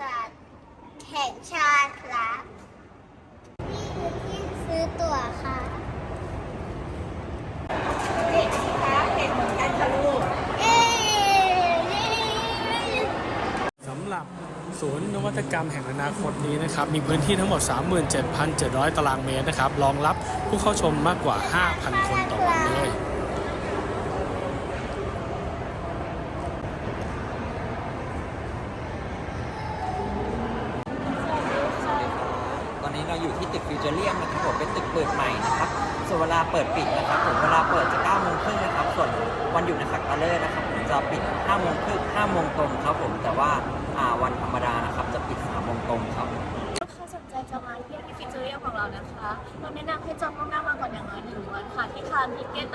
ศาสตร์แห่งชาติครับนี่คือที่ซื้อตั๋วค่ะเด็กครับเด็กเหมือนกันค่ะลูกเอ๊สำหรับศูนย์นวัตกรรมแห่งอนาคตนี้นะครับ มีพื้นที่ทั้งหมด 37,700 ตารางเมตรนะครับ รองรับผู้เข้าชมมากกว่า 5,000 คนต่อวันเลย ตอนนี้เราอยู่ที่ตึกฟิวเจอเรียมนะครับ ผมเป็นตึกเปิดใหม่นะครับ ส่วนเวลาเปิดปิดนะครับผมเวลาเปิดจะ9โมงครึ่งนะครับ ส่วนวันหยุดนะครับตะเลิศนะครับผมจะปิด5โมงครึ่ง5โมงตรงครับผมแต่ว่าอ่าวันธรรมดานะครับจะปิด3โมงตรงครับลูกค้าสนใจจะมาเที่ยวที่ฟิเจอรี่ของเรานะคะเราแนะนำให้จองล่วงหน้ามาก่อนอย่างน้อยหนึ่งวันค่ะที่ c a r t i c k e t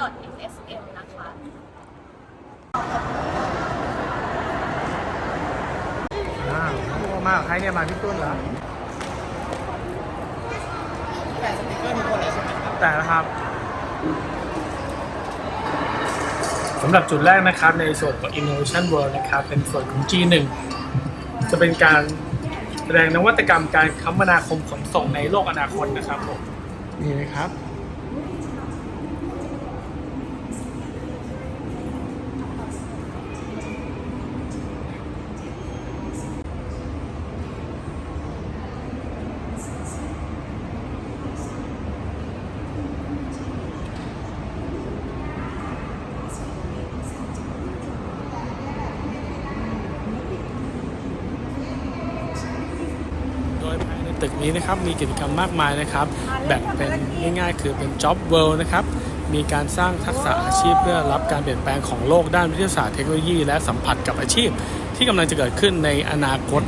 f s m นะคะอ้าวมาใครเนี่ยมาพี่ตุ้นเหรอแต่ สติกเกอร์ทุกคนเลยใช่ไหมครับแต่นะครับสำหรับจุดแรกนะครับในส่วนของ Innovation World นะครับ เป็นส่วนของ G1 จะเป็นการแสดงนวัตกรรมการคมนาคมขนส่งในโลกอนาคตนะครับผมนี่นะครับ นตึกนี้นะครับมีกิจกรรมมากมายนะครับ แบ่งเป็นง่ายๆ คือเป็น Job World นะครับมีการสร้างทักษะอาชีพเพื่อรับการเปลี่ยนแปลงของโลกด้านวิทยาศาสตร์เทคโนโลยี และสัมผัสกับอาชีพ ที่กำลังจะเกิดขึ้นในอนาคต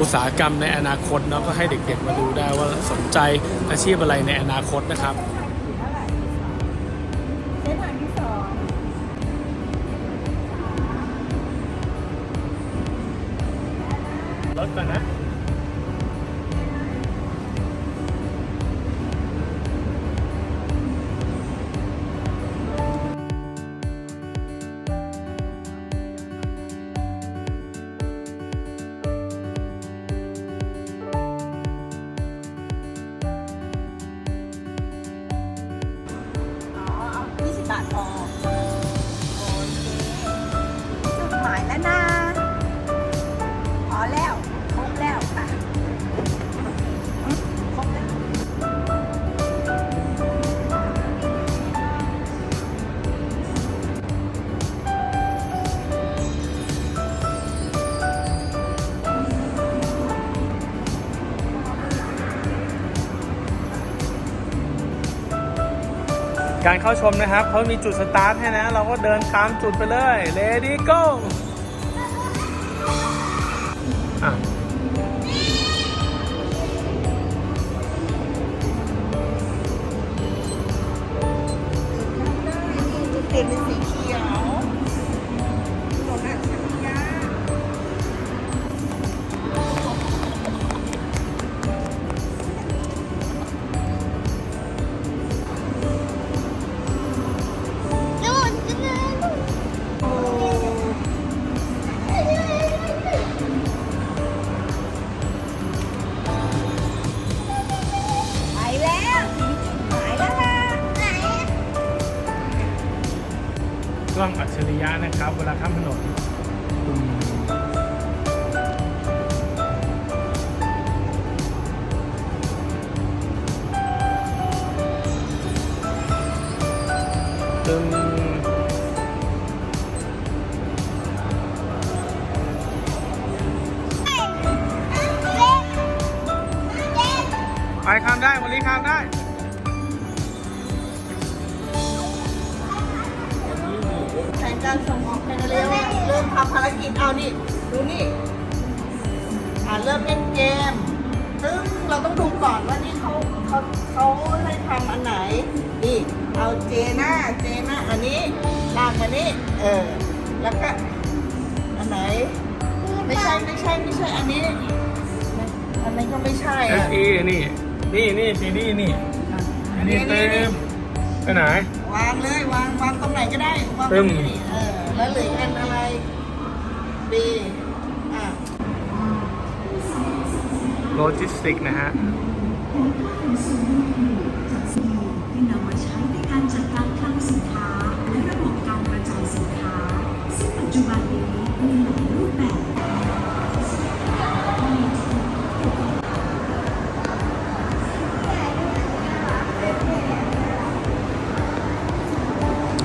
อุตสาหกรรมในอนาคตเนาะก็ให้เด็กๆมาดูได้ว่าสนใจอาชีพอะไรในอนาคตนะครับ การเข้าชมนะครับเขามีจุดสตาร์ทให้นะ เราก็เดินตามจุดไปเลย Ready go อะจุดเปลี่ยนเป็นสีเขียว ล้องอัจฉริยะนะครับ เวลาข้ามถนนอืมตึงไปข้ามได้วันนี้ข้ามได้ การส่งออกภายในระยะเวเริ่มทำภารกิจเอานี่ ดูนี่อ่าเริ่มเล่นเกม ซึ่งเราต้องดูก่อนว่านี่เขาเขาเขาให้ทำอันไหน นี่ เอาเจน้าเจน้าอันนี้ลากมานี่ เออ แล้วก็ อันไหน ไม่ใช่ไม่ใช่ไม่ใช่อันนี้ อันนี้ก็ไม่ใช่เออะสอีนี่ นี่นี่ปีนี่นี่ อันนี้เต็มไปไหน วางเลยวางวางตรงไหน วางปึ้ตรงมนี้เออแล้วเหลืออกอันอะไรดีอะโลจิสติกนะฮะ ที่นำมาใช้ในการจัดการคลังสินค้า และระบบการกระจายสินค้า ซึ่งปัจจุบันนี้มีหลายรูปแบบ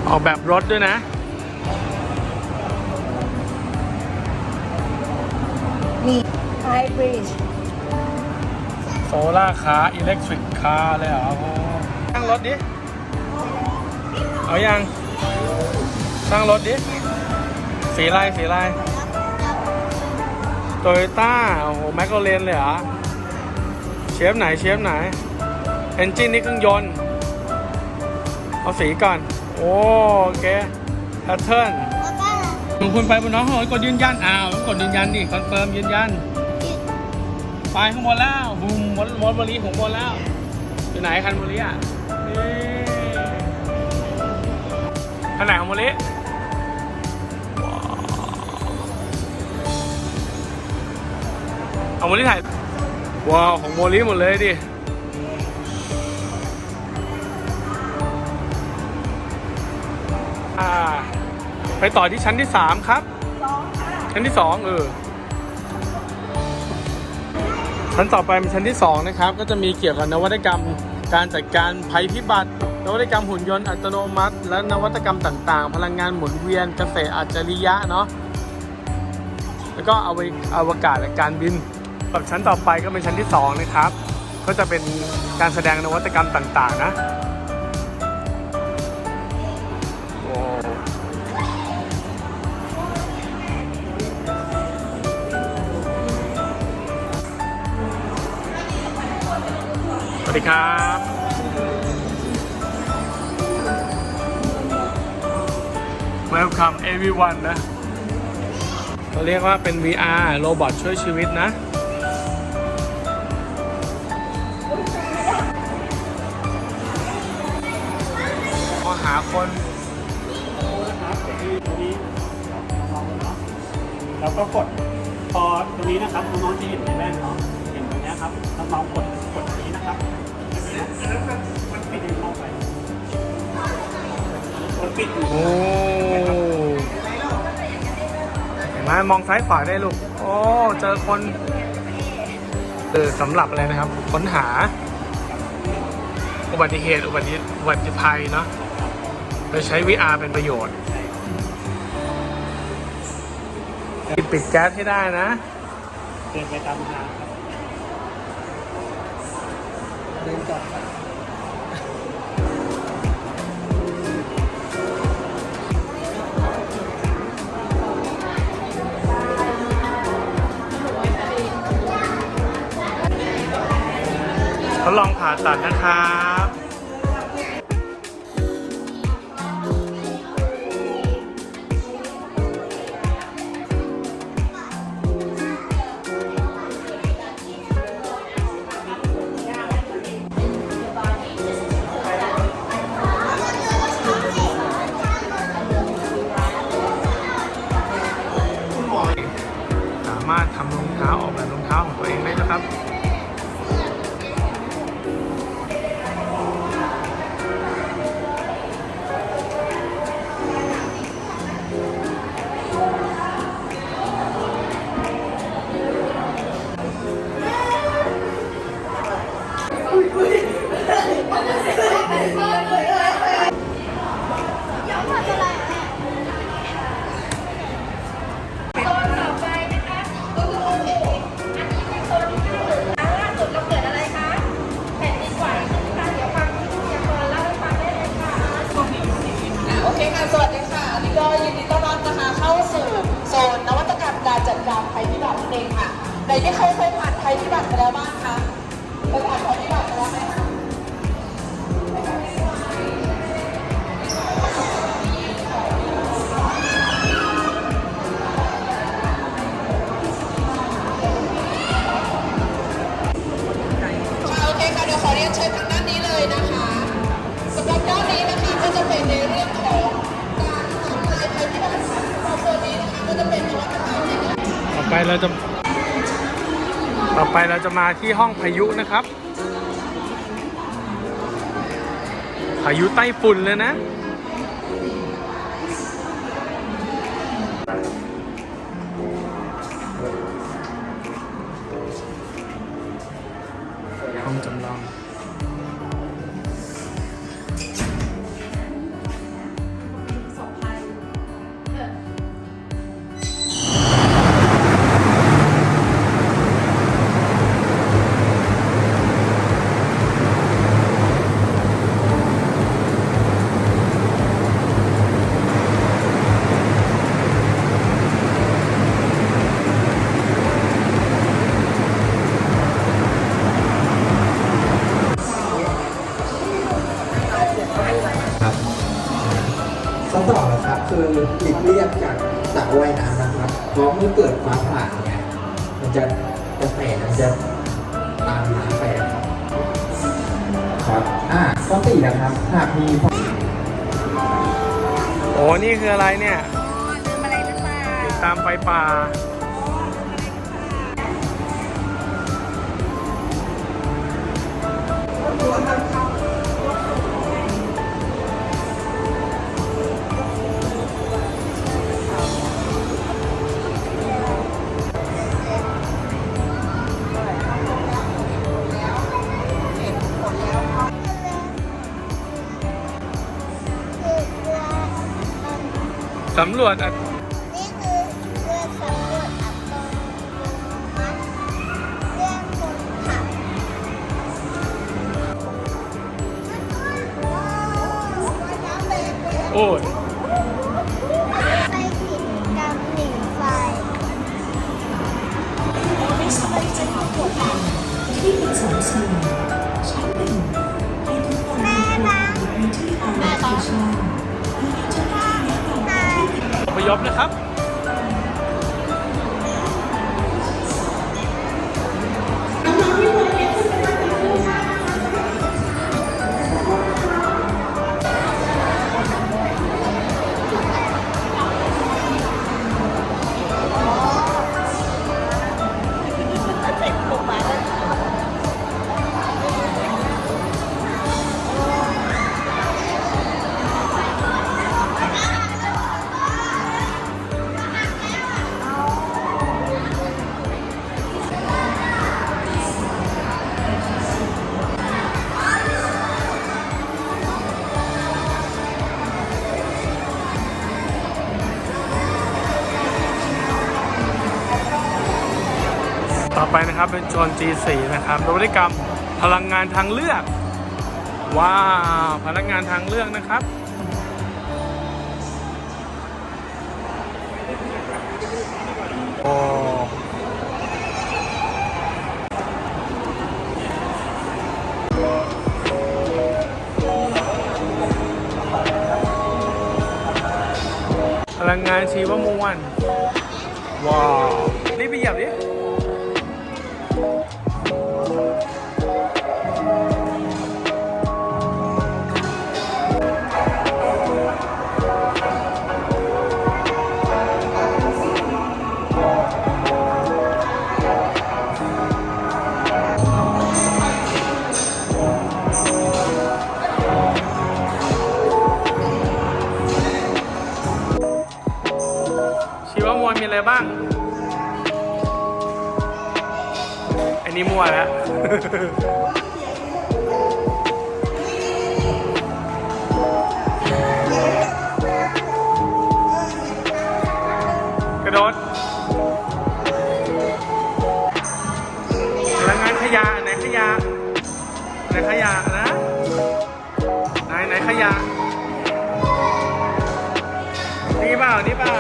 ออกแบบรถด้วยนะไฮบริดโซล่าคาร์อิเล็กทริกคาร์เลยเหรอโอ้ตั้งรถดิ เอายังตั้งรถดิ สีอะไรสีอะไรโตโยต้า โอ้โห แมคโครเลนเลยเหรอ เชฟไหน เชฟไหน เอนจินนี่เครื่องยนต์ เอาสีก่อน โอ้โอเคแพทเทิร์นแล้วก็คุณไปบนน้องเขากดยืนยันอ้าวต้องกดยืนยันดิคอนเฟิร์มยืนยันไปข้างบนแล้วบูมมดมดบริของบนแล้วอยู่ไหนคันบริอะนี่คันไหนของบริว้าวเอาบริถ่ายว้าวของโมลิหมดเลยดิ อ่า ไปต่อที่ชั้นที่สามครับ ชั้นที่สองเออ ชั้นต่อไปเป็นชั้นที่2นะครับ ก็จะมีเกี่ยวกับนวัตกรรม การจัดการภัยพิบัติ นวัตกรรมหุ่นยนต์อัตโนมัติ และนวัตกรรมต่างๆ พลังงานหมุนเวียนเกษตรอัจฉริยะเนาะ แล้วก็อวอวกาศและการบินแบบชั้นต่อไปก็เป็นชั้นที่2นะครับ ก็จะเป็นการแสดงนวัตกรรมต่างๆ นะ สวัสดีครับ Welcome everyone นะเราเรียกว่าเป็น VR โรบอทช่วยชีวิตนะพอหาคนแล้วก็กดพอตรงนี้นะครับน้องๆจะเห็นในแว่นเนาะเห็นตรงนี้ครับน้องๆกด แล้วมันมันปิดให้เข้าไดปิดอยู่โอ้เห็นไหมมองซ้ายขวาได้ลูก โอ้ เจอคนเออสำหรับอะไรนะครับ ค้นหา อุบัติเหตุ อุบัติอุบัติภัยเนาะไปใช้ VR เป็นประโยชน์ ปิดแก๊สให้ได้นะเดินไปตามทางครับเดินก่อน ทดลองผ่าตัดนะครับ ดารภัยพิบัตินั่นเองค่ะในที่เคยเคยผ่านภัยพิบัติมาแล้วบ้างคะเคยผ่านภัยพิบัติมาแล้วไหมค่ะโอเคค่ะเดี๋ยวขอเรียนเชิญทางด้านนี้เลยนะคะสำหรับด้านนี้นะคะก็จะเป็นใน ไปเราจะ ต่อไปเราจะมาที่ห้องพายุนะครับ พายุไต้ฝุ่นเลยนะ ตามไฟป่า สำรวจ โอ้โอ้ยไปผิดกำหนิไฟไม่สบายใจของตัวเองที่เป็นสองส่วนชั้นหนึ่งให้ทุกคนมีความอยู่ในที่อาราธนามีเจ้าหน้าที่แนะนำที่อพยพนะครับ ต่อไปนะครับเป็นโซน G4 นะครับนวัตกรรมพลังงานทางเลือก ว้าวพลังงานทางเลือกนะครับโอ้พลังงานชีวมวลว้าว นี่ไปเหยียบดิ นนี้มั่วแล้วกระโดดพลังงานขยะไหนขยะไหนขยะนะ ไหนไหนขยะนี่เปล่านี่เปล่า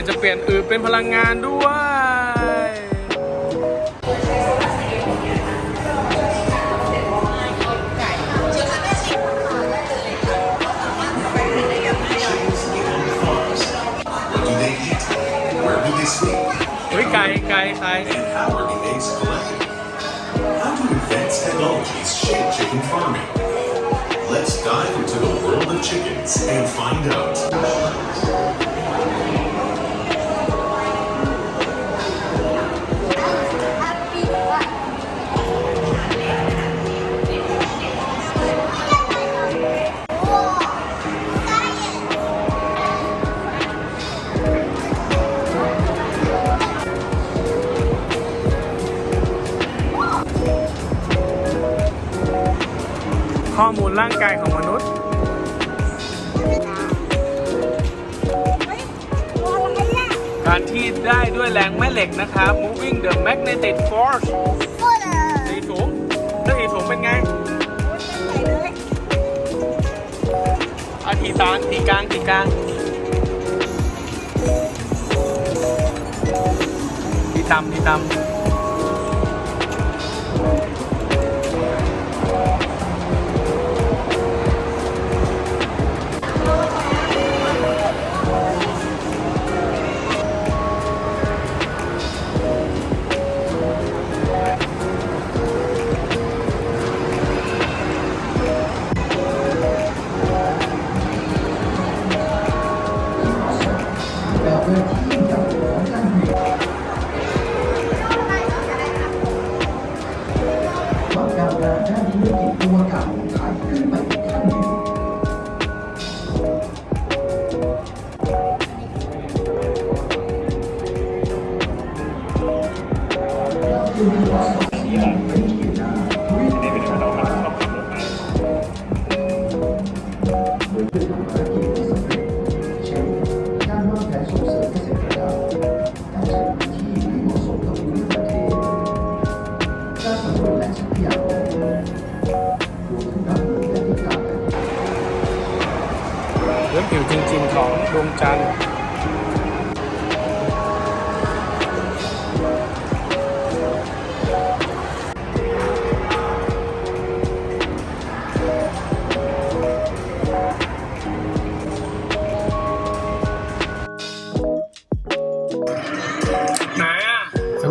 อยจะเปลี่ยนอือเป็นพลังงานด้วย What do they eat? Where do they sleep? เฮ้ยไกลไกลไกล And how are the eggs collected? How do advanced technologies shape chicken farming? Let's dive into the world of chickens and find out. ข้อมูลร่างกายของมนุษย์ การที่ได้ด้วยแรงแม่เหล็กนะครับ moving the magnetic force ตีสูงถ้าตีสูงเป็นไงอาทีตางทีกลางทีกลางทีต่ำทีต่ำ บมือและติดตามการเรื่องผิวจริงๆของดวงจันทร์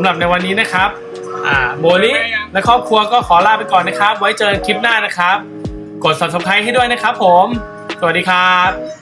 หรับในวันนี้นะครับอ่าโมลิและครอบครัวก็ขอลาไปก่อนนะครับ ไว้เจอกันคลิปหน้านะครับ กด subscribe ให้ด้วยนะครับผม สวัสดีครับ